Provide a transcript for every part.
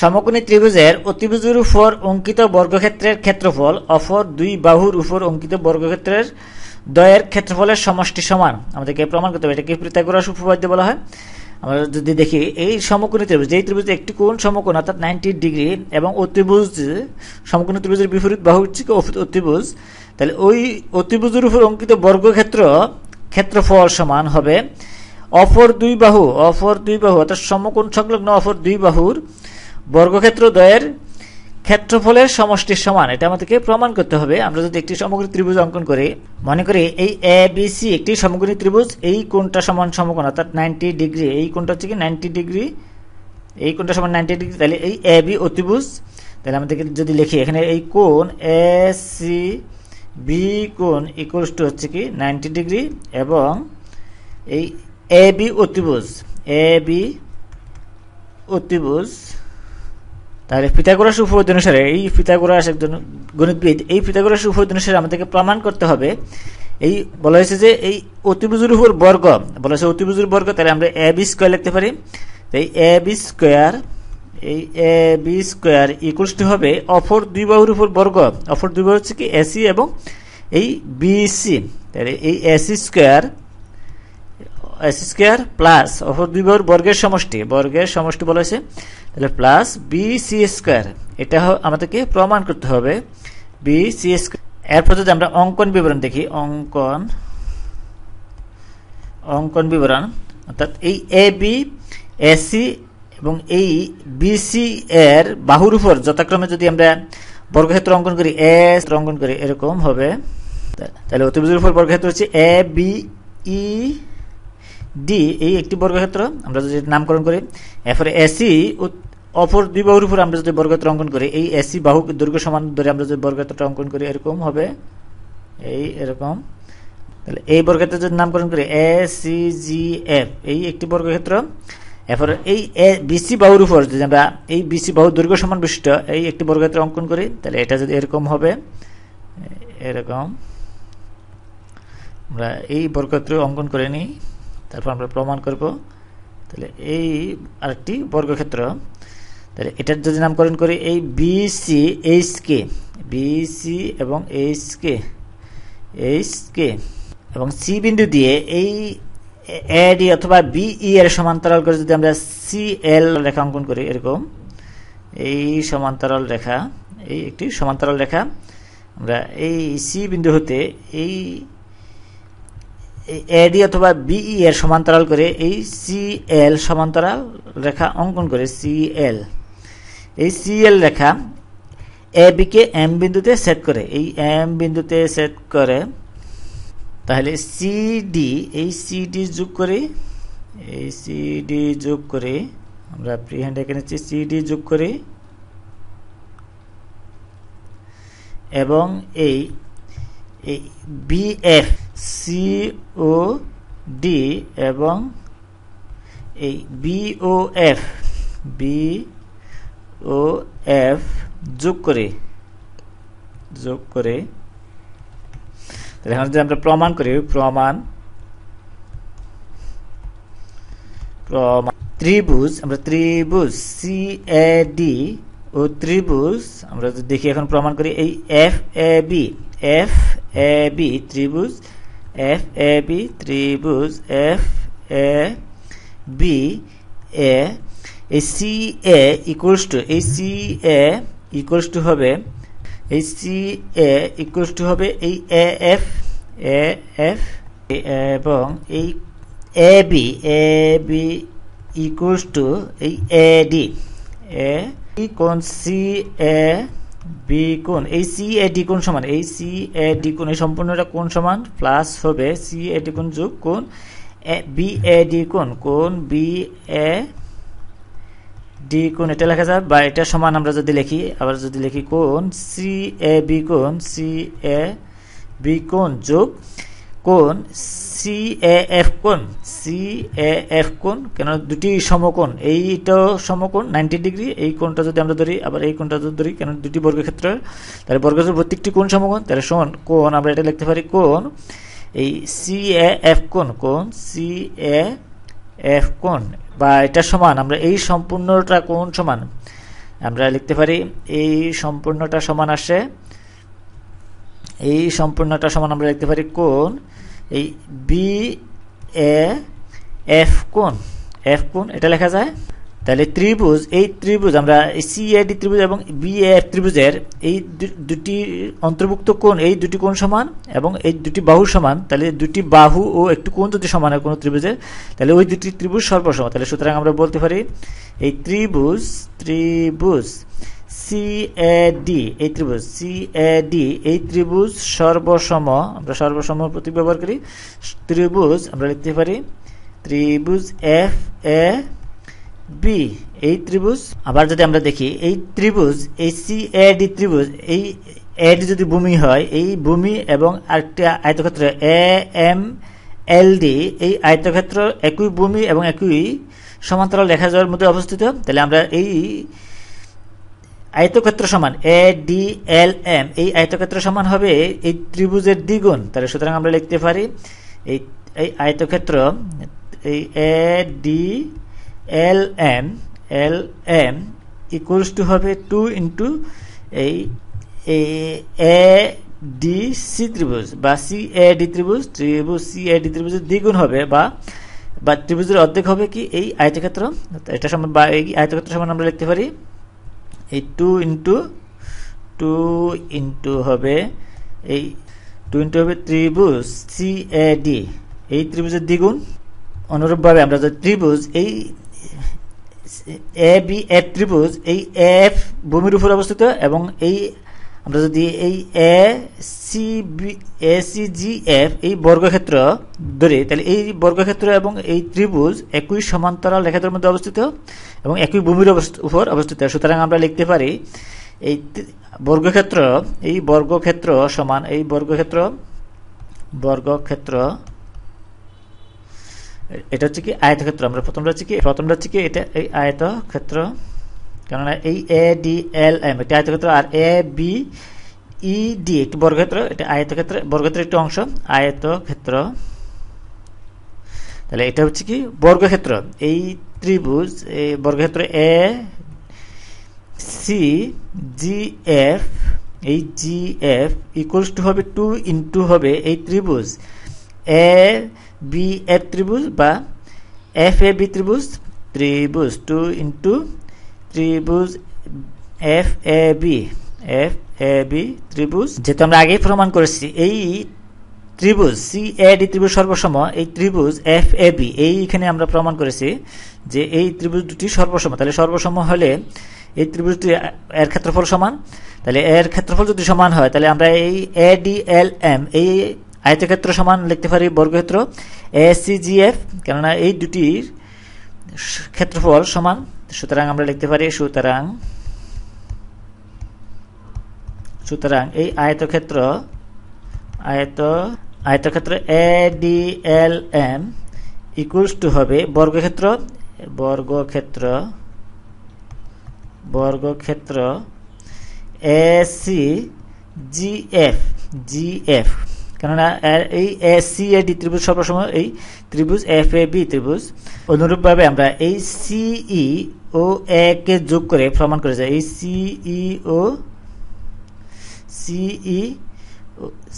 সমকোণী ত্রিভুজের অতিভুজের উপর অঙ্কিত বর্গক্ষেত্রের ক্ষেত্রফল, অপর দুই বাহুর উপর অঙ্কিত বর্গক্ষেত্রের দ্বয়ের ক্ষেত্রফলের সমষ্টি সমান। আমাদেরকে প্রমাণ করতে হবে, এটাকে পিতাগোরাস উপপাদ্য বলা হয়। আমরা যদি দেখি, এই সমকোণী ত্রিভুজ, যেই ত্রিভুজ একটি কোণ সমকোণ, অর্থাৎ নাইনটি ডিগ্রি এবং অতিভুজ, সমকোণী ত্রিভুজের বিপরীত বাহু হচ্ছে অতিভুজ, তাহলে ওই অতিভুজের উপর অঙ্কিত বর্গক্ষেত্র ক্ষেত্রফল সমান হবে অপর দুই বাহু, অপর দুই বাহু, অর্থাৎ সমকোণ সংলগ্ন অপর দুই বাহুর বর্গক্ষেত্র দ্বয়ের ক্ষেত্রফলের সমষ্টির সমান। এটা আমাদেরকে প্রমাণ করতে হবে। আমরা যদি একটি সমগ্রী ত্রিভুজ অঙ্কন করি, মনে করি এই এ বি সি একটি সমগ্রী ত্রিভুজ, এই কোণটা সমান সমকোণ, অর্থাৎ নাইনটি ডিগ্রি এই কোণটা হচ্ছে কি নাইনটি ডিগ্রি এই কোণটা সমান নাইনটি ডিগ্রি তাহলে এই এ বি অতিভুজ তাহলে আমাদেরকে যদি লিখি, এখানে এই কোণ এ সি বি কোণ ইকুয়ালস টু হচ্ছে কি নাইনটি ডিগ্রি এবং এই এ বি অতিভুজ এ বি অতিভুজ তাহলে পিতাগোরাস উপপাদ্য অনুসারে এই পিতাগোরাস একজন গণিতবিদ, এই পিতাগোরাস উপপাদ্য অনুসারে আমাদেরকে প্রমাণ করতে হবে। এই বলা হয়েছে যে এই অতিভুজের উপর বর্গ, বলা হয়েছে অতিভুজের বর্গ, তাহলে আমরা এ বি স্কোয়ার লিখতে পারি। এই এ বি স্কোয়ার, এই A B square equals to হবে অপর দুই বাহুর উপর বর্গ। অপর দুই বাহু হচ্ছে কি এসি এবং এই বিসি তাহলে এই AC square AC square plus অপর দুই বর্গের সমষ্টি। বর্গের সমষ্টি বলা হয়েছে। তাহলে প্লাস বি সি স্কোয়ার। এটা আমাদেরকে প্রমাণ করতে হবে। B C square. এরপর যদি আমরা অঙ্কন বিবরণ দেখি, অঙ্কন অঙ্কন বিবরণ, অর্থাৎ এই এ বি এসি এবং এই বিসি এর বাহুর উপর যথাক্রমে যদি আমরা বর্গক্ষেত্র অঙ্কন করি এস অঙ্কন করি, এরকম হবে। তাহলে অতিভুজের উপর বর্গক্ষেত্র হচ্ছে এ বি ই ডি এই একটি বর্গক্ষেত্র, আমরা যদি নামকরণ করি, এরপরে এসি অপর দুই বাহুর উপর আমরা যদি বর্গক্ষেত্র অঙ্কন করি, এই এসি বাহু দৈর্ঘ্য সমান ধরে আমরা যদি বর্গক্ষেত্রটা অঙ্কন করি, এরকম হবে। এই এরকম। তাহলে এই বর্গক্ষেত্র যদি নামকরণ করি এ সি জি এফ এই একটি বর্গক্ষেত্র। এরপর এই এ বিসি বাহুর উপর যদি আমরা এই বিসি বাহু দৈর্ঘ্য সমান বিশিষ্ট, এই একটি বর্গক্ষেত্র অঙ্কন করি, তাহলে এটা যদি এরকম হবে, এরকম। আমরা এই বর্গক্ষেত্র অঙ্কন করে নিই। তারপর আমরা প্রমাণ করব। তাহলে এই আরেকটি বর্গক্ষেত্র। তাহলে এটার যদি নামকরণ করি, এই বিসি এইচ কে বিসি এবং এইচ কে এইচ কে এবং সি বিন্দু দিয়ে এই এডি অথবা বিই এর সমান্তরাল করে যদি আমরা সি এল রেখা অঙ্কন করি, এরকম, এই সমান্তরাল রেখা, এই একটি সমান্তরাল রেখা, আমরা এই সি বিন্দু হতে এই এডি অথবা বিই এর সমান্তরাল করে এই সি এল সমান্তরাল রেখা অঙ্কন করে সি এল। এই সি এল রেখা এ বিকে এম বিন্দুতে সেট করে। এই এম বিন্দুতে সেট করে, তাহলে সিডি এই সিডি যোগ করে, এই সিডি যোগ করে, আমরা ফ্রি হ্যান্ড এখানে সিডি যোগ করি, এবং এই বিএফ ও, ডি এবং এই বিওএফ বি, ও, এফ যোগ করে যোগ করে এখন যদি আমরা প্রমাণ করি, প্রমাণ প্রমাণ, ত্রিভুজ, আমরা ত্রিভুজ সি এ ডি ও ত্রিভুজ, আমরা যদি দেখি এখন প্রমাণ করি, এই F A B F A B ত্রিভুজ এফ এ বি ত্রিভুজ F A B A C A equals to এই সি এ ইকুয়ালস টু হবে এই সি এ ইকুয়ালস টু হবে এই এ এফ এ এফ এবং এই A B A B equals to এই এ ডি এ কোন সি এ বি কোন এই সি এ ডি কোন সমান? এই সি এ ডি কোন এই সম্পূর্ণটা কোন সমান? প্লাস হবে সি এ ডি কোন যোগ কোন বি এ ডি কোন কোন বি এ ডি কোন এটা লেখা যায় বা এটা সমান আমরা যদি লিখি, আবার যদি লিখি কোন সি এ বি কোন সি এ বি কোন যোগ কোন সি এফ কোন সি এফ কোন কেন দুটি সমকোণ এইটাও সমকোণ নাইনটি ডিগ্রি এই কোণটা যদি আমরা ধরি, আবার এই কোণটা যদি ধরি, কেন দুটি বর্গক্ষেত্র তাহলে বর্গক্ষেত্র প্রত্যেকটি কোণ সমকোণ, তাহলে শোন কোণ, আমরা এটা লিখতে পারি কোণ, এই সি এফ কোণ কোণ সি এফ কোণ, বা এটা সমান, আমরা এই সম্পূর্ণটা কোণ সমান, আমরা লিখতে পারি এই সম্পূর্ণটা সমান আসে এই সম্পূর্ণটা সমান আমরা লিখতে পারি কোন এই বি এ এফ কোন এফ কোন এটা লেখা যায়? তাহলে ত্রিভুজ, এই ত্রিভুজ, আমরা সি ডি ত্রিভুজ এবং বি এফ ত্রিভুজের এই দুটি অন্তর্ভুক্ত কোণ, এই দুটি কোণ সমান এবং এই দুটি বাহু সমান, তাহলে দুটি বাহু ও একটু কোণ যদি সমান হয় কোনো ত্রিভুজের তাহলে ওই দুটি ত্রিভুজ সর্বসম। তাহলে সুতরাং আমরা বলতে পারি এই ত্রিভুজ ত্রিভুজ সি এ ডি এই ত্রিভুজ সি এ ডি এই ত্রিভুজ সর্বসম, আমরা সর্বসম প্রতীক ব্যবহার করি। ত্রিভুজ আমরা লিখতে পারি ত্রিভুজ এফ এ বি এই ত্রিভুজ। আবার যদি আমরা দেখি, এই ত্রিভুজ, এই সি এ ডি ত্রিভুজ, এই এড যদি ভূমি হয়, এই ভূমি এবং আরেকটা আয়তক্ষেত্র এ এম এল ডি এই আয়তক্ষেত্র একই ভূমি এবং একই সমান্তরাল রেখা যাওয়ার মধ্যে অবস্থিত। তাহলে আমরা এই আয়তক্ষেত্র সমান এ ডি এল এম এই আয়তক্ষেত্র সমান হবে এই ত্রিভুজের দ্বিগুণ। তাহলে সুতরাং আমরা লিখতে পারি, এই এই আয়তক্ষেত্র, এই A D L M L M equals to হবে টু ইন্টু এই এ ডি সি ত্রিভুজ বা সি এ ডি ত্রিভুজ ত্রিভুজ সি এ ডি ত্রিভুজের দ্বিগুণ হবে বা বা ত্রিভুজের অর্ধেক হবে কি এই আয়তক্ষেত্র? এটা সমান বা এই আয়তক্ষেত্র সমান আমরা লিখতে পারি। এই টু ইন্টু টু ইন্টু হবে এই টু ইন্টু হবে ত্রিভুজ সি এ ডি এই ত্রিভুজের দ্বিগুণ। অনুরূপভাবে আমরা যদি ত্রিভুজ, এই এ, বি এফ ত্রিভুজ, এই এফ ভূমির উপর অবস্থিত এবং এই, আমরা যদি এই A, C, B, A, C, G, F এই বর্গক্ষেত্র ধরি, তাহলে এই বর্গক্ষেত্র এবং এই ত্রিভুজ একই সমান্তরাল রেখাদের মধ্যে অবস্থিত এবং একই ভূমির উপর অবস্থিত। সুতরাং আমরা লিখতে পারি, এই বর্গক্ষেত্র এই বর্গক্ষেত্র সমান, এই বর্গক্ষেত্র বর্গক্ষেত্র এটা হচ্ছে কি আয়তক্ষেত্র। আমরা প্রথমটা হচ্ছে কি প্রথমটা হচ্ছে কি এটা এই আয়তক্ষেত্র। কেননা এই এ ডি এল এম এটা আয়তক্ষেত্র আর এ বি ই ডি একটি বর্গক্ষেত্র, এটা আয়তক্ষেত্র বর্গক্ষেত্রের একটি অংশ। আয়তক্ষেত্র। তাহলে এটা হচ্ছে কি বর্গক্ষেত্র। এই ত্রিভুজ, এই বর্গক্ষেত্র এ সি জি এফ এই জি এফ ইকুয়ালস টু হবে টু ইন্টু হবে এই ত্রিভুজ। এ বি এফ ত্রিভুজ বা এফ এ বি ত্রিভুজ ত্রিভুজ টু ইন্টু ত্রিভুজ F A B F A B ত্রিভুজ যেহেতু আমরা আগেই প্রমাণ করেছি, এই ত্রিভুজ সি এ ডি ত্রিভুজ সর্বসম, এই ত্রিভুজ এফ এ বি এইখানে আমরা প্রমাণ করেছি যে এই ত্রিভুজ দুটি সর্বসম। তাহলে সর্বসম হলে এই ত্রিভুজটি এর ক্ষেত্রফল সমান। তাহলে এর ক্ষেত্রফল যদি সমান হয়, তাহলে আমরা এই এ ডি এল এম এই আয়তক্ষেত্র সমান লিখতে পারি বর্গক্ষেত্র। এ সি জি এফ কেননা এই দুটির ক্ষেত্রফল সমান। সুতরাং আমরা লিখতে পারি সুতরাং সুতরাং এই আয়তক্ষেত্র, আয়ত, আয়তক্ষেত্র A D L M equals to হবে বর্গক্ষেত্র বর্গক্ষেত্র বর্গক্ষেত্র A C G F G F কেননা এই এ সি এ ডি ত্রিভুজ সর্বসময় এই ত্রিভুজ এফ এ বি ত্রিভুজ। অনুরূপভাবে আমরা এই সিই ও এ কে যোগ করে প্রমাণ করে যাই এই সিই ও সিই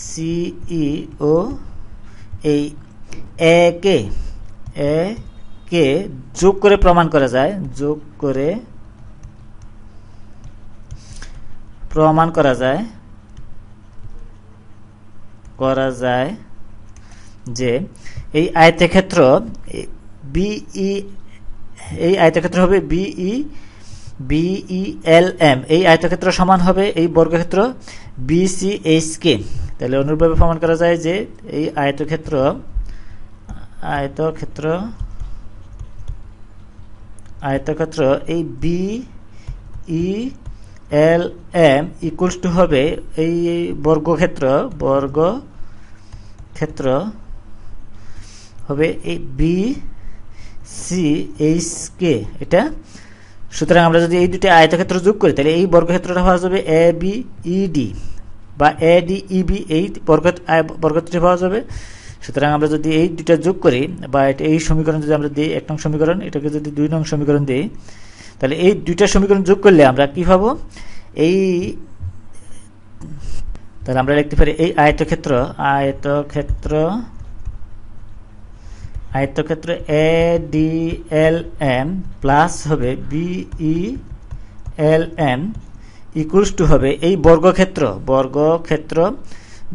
সিই ও এই এ কে এ কে যোগ করে প্রমাণ করা যায়। যোগ করে প্রমাণ করা যায়। করা যায় যে এই আয়তক্ষেত্র বিই এই আয়তক্ষেত্র হবে বিই বিই এল এম। এই আয়তক্ষেত্র সমান হবে এই বর্গক্ষেত্র বিসি এইচ কে। তাহলে অনুরূপভাবে প্রমাণ করা যায় যে এই আয়তক্ষেত্র আয়তক্ষেত্র আয়তক্ষেত্র এই B E L M equals to হবে এই বর্গক্ষেত্র বর্গ ক্ষেত্র হবে এই বি সি এইচ কে এটা? সুতরাং আমরা যদি এই দুটি আয়তক্ষেত্র যোগ করি, তাহলে এই বর্গক্ষেত্রটা পাওয়া যাবে এ বি ইডি বা এ ডি ইবি এই বর্গ বর্গক্ষেত্রটি পাওয়া যাবে। সুতরাং আমরা যদি এই দুটা যোগ করি, বা এটা এই সমীকরণ যদি আমরা দিই, এক নং সমীকরণ, এটাকে যদি দুই নং সমীকরণ দিই তাহলে এই দুইটা সমীকরণ যোগ করলে আমরা কি পাবো? এই, তাহলে আমরা লিখতে পারি এই আয়তক্ষেত্র আয়তক্ষেত্র আয়তক্ষেত্র A D L M plus হবে BE L M equals to হবে এই বর্গক্ষেত্র বর্গক্ষেত্র,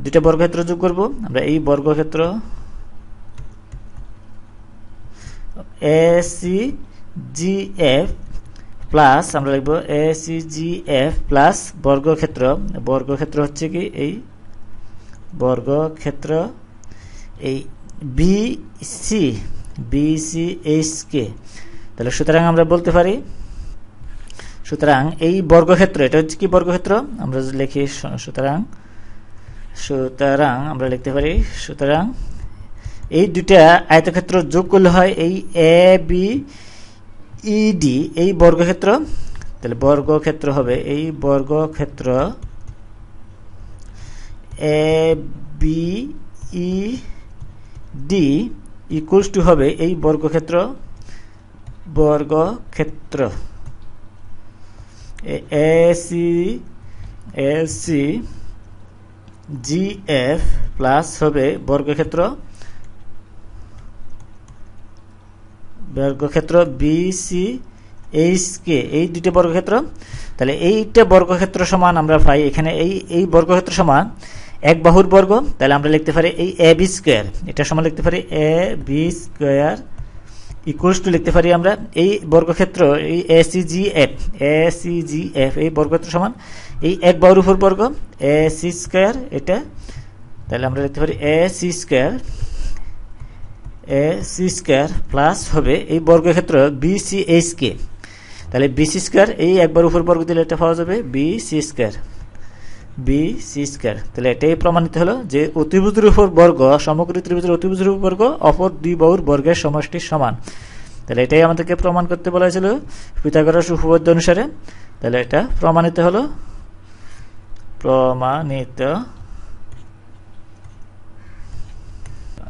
দুইটা বর্গক্ষেত্র যোগ করব। আমরা এই বর্গক্ষেত্র A C G F plus আমরা লিখব A C G F plus বর্গক্ষেত্র। বর্গক্ষেত্র হচ্ছে কি? এই বর্গক্ষেত্র, এই B C B C H K তাহলে সুতরাং আমরা বলতে পারি, সুতরাং এই বর্গক্ষেত্র, এটা হচ্ছে কি বর্গক্ষেত্র? আমরা লিখি সুতরাং সুতরাং আমরা লিখতে পারি, সুতরাং এই দুটা আয়তক্ষেত্র যোগ করলে হয় এই এ বি ইডি এই বর্গক্ষেত্র, তাহলে বর্গক্ষেত্র হবে এই বর্গক্ষেত্র A B E D equals to হবে এই বর্গক্ষেত্র বর্গক্ষেত্র। সি জি এফ প্লাস হবে বর্গক্ষেত্র। বর্গক্ষেত্র বি সি এইচ কে এই দুইটা বর্গক্ষেত্র। তাহলে এইটা বর্গক্ষেত্র সমান আমরা পাই এখানে এই এই বর্গক্ষেত্র সমান এক বাহুর বর্গ। তাহলে আমরা লিখতে পারি এই এ বি স্কোয়ার এটা সমান লিখতে পারি A B square equals to লিখতে পারি আমরা এই বর্গক্ষেত্র, এই A C G F A C G F এই বর্গক্ষেত্র সমান। এই এক বাহুর উপর বর্গ এ সি স্কোয়ার এটা। তাহলে আমরা লিখতে পারি A C square A C square plus হবে এই বর্গক্ষেত্র বি সি এইচ কে তাহলে বি সি স্কোয়ার এই একবার উপর বর্গ দিলে এটা পাওয়া যাবে B C square B C square তাহলে এটাই প্রমাণিত হলো যে অতিভুজের উপর বর্গ, সমগ্র ত্রিভুজের অতিভুজের উপর বর্গ, অপর দুই বাহুর বর্গের সমষ্টি সমান। তাহলে এটাই আমাদেরকে প্রমাণ করতে বলা হয়েছিল পিতাগরাস উপপাদ্য অনুসারে। তাহলে এটা প্রমাণিত হলো। প্রমাণিত